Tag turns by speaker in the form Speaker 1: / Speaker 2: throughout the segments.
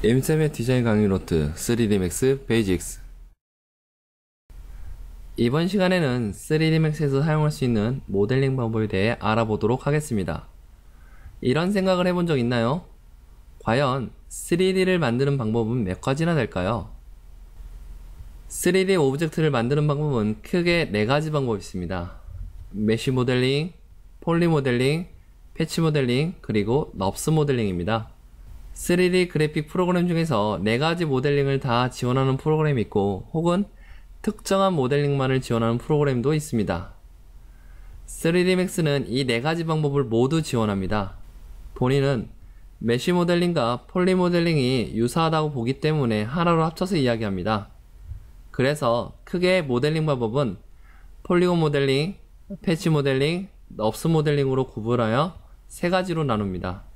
Speaker 1: 임쌤의 디자인 강의 노트 3D Max 베이직스 이번 시간에는 3D Max에서 사용할 수 있는 모델링 방법에 대해 알아보도록 하겠습니다. 이런 생각을 해본 적 있나요? 과연 3D를 만드는 방법은 몇 가지나 될까요? 3D 오브젝트를 만드는 방법은 크게 네 가지 방법이 있습니다. 메쉬 모델링, 폴리 모델링, 패치 모델링, 그리고 넙스 모델링입니다. 3D 그래픽 프로그램 중에서 4가지 모델링을 다 지원하는 프로그램이 있고 혹은 특정한 모델링만을 지원하는 프로그램도 있습니다. 3D Max는 이 4가지 방법을 모두 지원합니다. 본인은 메쉬 모델링과 폴리 모델링이 유사하다고 보기 때문에 하나로 합쳐서 이야기합니다. 그래서 크게 모델링 방법은 폴리곤 모델링, 패치 모델링, 넙스 모델링으로 구분하여 세 가지로 나눕니다.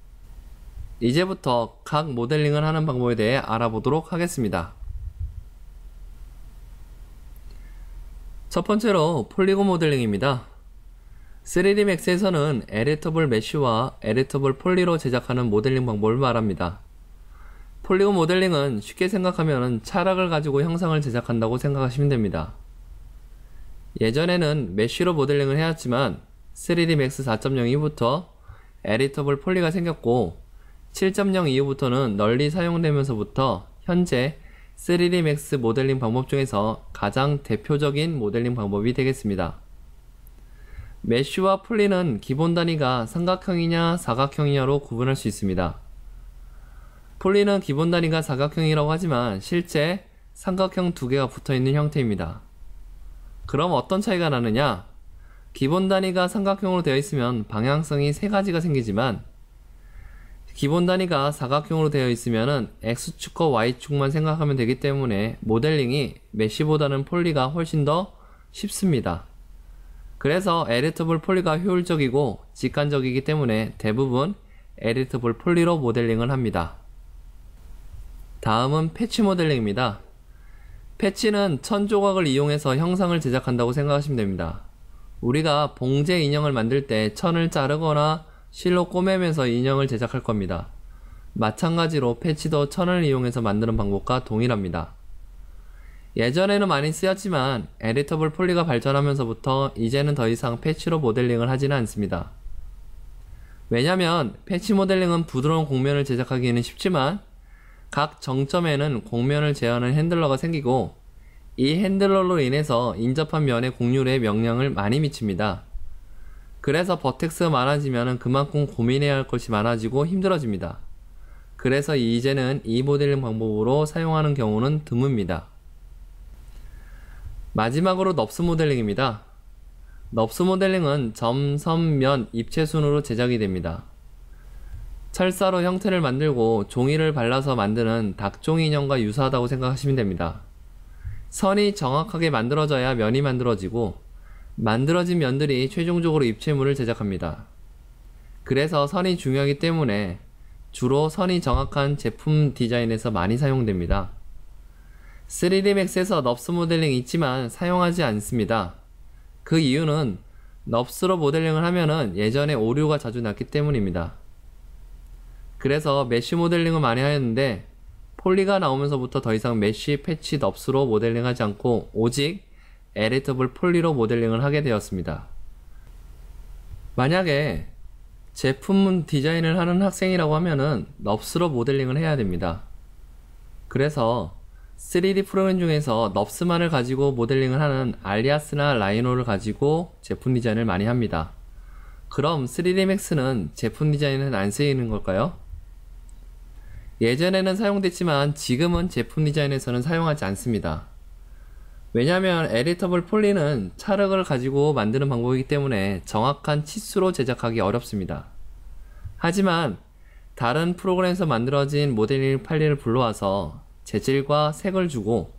Speaker 1: 이제부터 각 모델링을 하는 방법에 대해 알아보도록 하겠습니다. 첫 번째로 폴리곤 모델링입니다. 3D Max에서는 에디터블 메쉬와 에디터블 폴리로 제작하는 모델링 방법을 말합니다. 폴리곤 모델링은 쉽게 생각하면 차락을 가지고 형상을 제작한다고 생각하시면 됩니다. 예전에는 메쉬로 모델링을 해왔지만 3D Max 4.0 이후부터 에디터블 폴리가 생겼고 7.0 이후부터는 널리 사용되면서부터 현재 3D Max 모델링 방법 중에서 가장 대표적인 모델링 방법이 되겠습니다. 메쉬와 폴리는 기본 단위가 삼각형이냐 사각형이냐로 구분할 수 있습니다. 폴리는 기본 단위가 사각형이라고 하지만 실제 삼각형 두 개가 붙어 있는 형태입니다. 그럼 어떤 차이가 나느냐? 기본 단위가 삼각형으로 되어 있으면 방향성이 세 가지가 생기지만 기본 단위가 사각형으로 되어 있으면 X축과 Y축만 생각하면 되기 때문에 모델링이 메쉬보다는 폴리가 훨씬 더 쉽습니다. 그래서 에디터블 폴리가 효율적이고 직관적이기 때문에 대부분 에디터블 폴리로 모델링을 합니다. 다음은 패치 모델링입니다. 패치는 천 조각을 이용해서 형상을 제작한다고 생각하시면 됩니다. 우리가 봉제 인형을 만들 때 천을 자르거나 실로 꼬매면서 인형을 제작할 겁니다. 마찬가지로 패치도 천을 이용해서 만드는 방법과 동일합니다. 예전에는 많이 쓰였지만 에디터블 폴리가 발전하면서부터 이제는 더 이상 패치로 모델링을 하지는 않습니다. 왜냐면 패치 모델링은 부드러운 곡면을 제작하기에는 쉽지만 각 정점에는 곡면을 제어하는 핸들러가 생기고 이 핸들러로 인해서 인접한 면의 곡률에 명령을 많이 미칩니다. 그래서 버텍스가 많아지면 그만큼 고민해야 할 것이 많아지고 힘들어집니다. 그래서 이제는 이 모델링 방법으로 사용하는 경우는 드뭅니다. 마지막으로 넙스 모델링입니다. 넙스 모델링은 점, 선, 면, 입체 순으로 제작이 됩니다. 철사로 형태를 만들고 종이를 발라서 만드는 닭종이 인형과 유사하다고 생각하시면 됩니다. 선이 정확하게 만들어져야 면이 만들어지고 만들어진 면들이 최종적으로 입체물을 제작합니다. 그래서 선이 중요하기 때문에 주로 선이 정확한 제품 디자인에서 많이 사용됩니다. 3D Max에서 넙스 모델링 있지만 사용하지 않습니다. 그 이유는 넙스로 모델링을 하면은 예전에 오류가 자주 났기 때문입니다. 그래서 메쉬 모델링을 많이 하였는데 폴리가 나오면서부터 더 이상 메쉬, 패치, 넙스로 모델링하지 않고 오직 에디터블 폴리로 모델링을 하게 되었습니다. 만약에 제품 디자인을 하는 학생이라고 하면은 넙스로 모델링을 해야 됩니다. 그래서 3D 프로그램 중에서 넙스만을 가지고 모델링을 하는 알리아스나 라이노를 가지고 제품 디자인을 많이 합니다. 그럼 3D Max는 제품 디자인은 안 쓰이는 걸까요? 예전에는 사용됐지만 지금은 제품 디자인에서는 사용하지 않습니다. 왜냐하면 에디터블 폴리는 차력을 가지고 만드는 방법이기 때문에 정확한 치수로 제작하기 어렵습니다. 하지만 다른 프로그램에서 만들어진 모델링 파일을 불러와서 재질과 색을 주고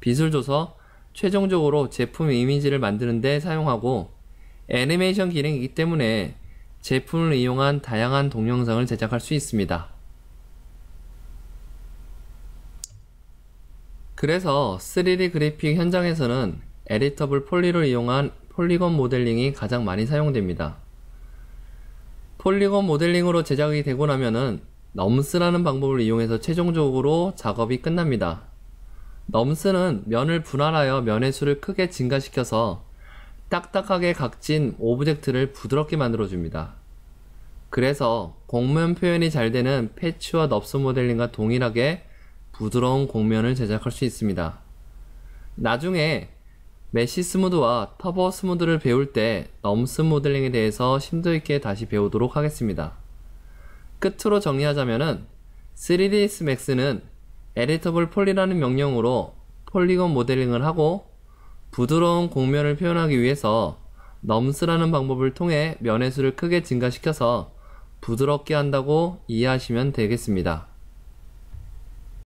Speaker 1: 빛을 줘서 최종적으로 제품 이미지를 만드는데 사용하고 애니메이션 기능이기 때문에 제품을 이용한 다양한 동영상을 제작할 수 있습니다. 그래서 3D 그래픽 현장에서는 에디터블 폴리를 이용한 폴리곤 모델링이 가장 많이 사용됩니다. 폴리곤 모델링으로 제작이 되고 나면은 넘스라는 방법을 이용해서 최종적으로 작업이 끝납니다. 넘스는 면을 분할하여 면의 수를 크게 증가시켜서 딱딱하게 각진 오브젝트를 부드럽게 만들어줍니다. 그래서 곡면 표현이 잘 되는 패치와 넙스 모델링과 동일하게 부드러운 곡면을 제작할 수 있습니다. 나중에 메시 스무드와 터보 스무드를 배울 때 넘스 모델링에 대해서 심도 있게 다시 배우도록 하겠습니다. 끝으로 정리하자면은 3ds max는 에디터블 폴리라는 명령으로 폴리곤 모델링을 하고 부드러운 곡면을 표현하기 위해서 넘스라는 방법을 통해 면의 수를 크게 증가시켜서 부드럽게 한다고 이해하시면 되겠습니다.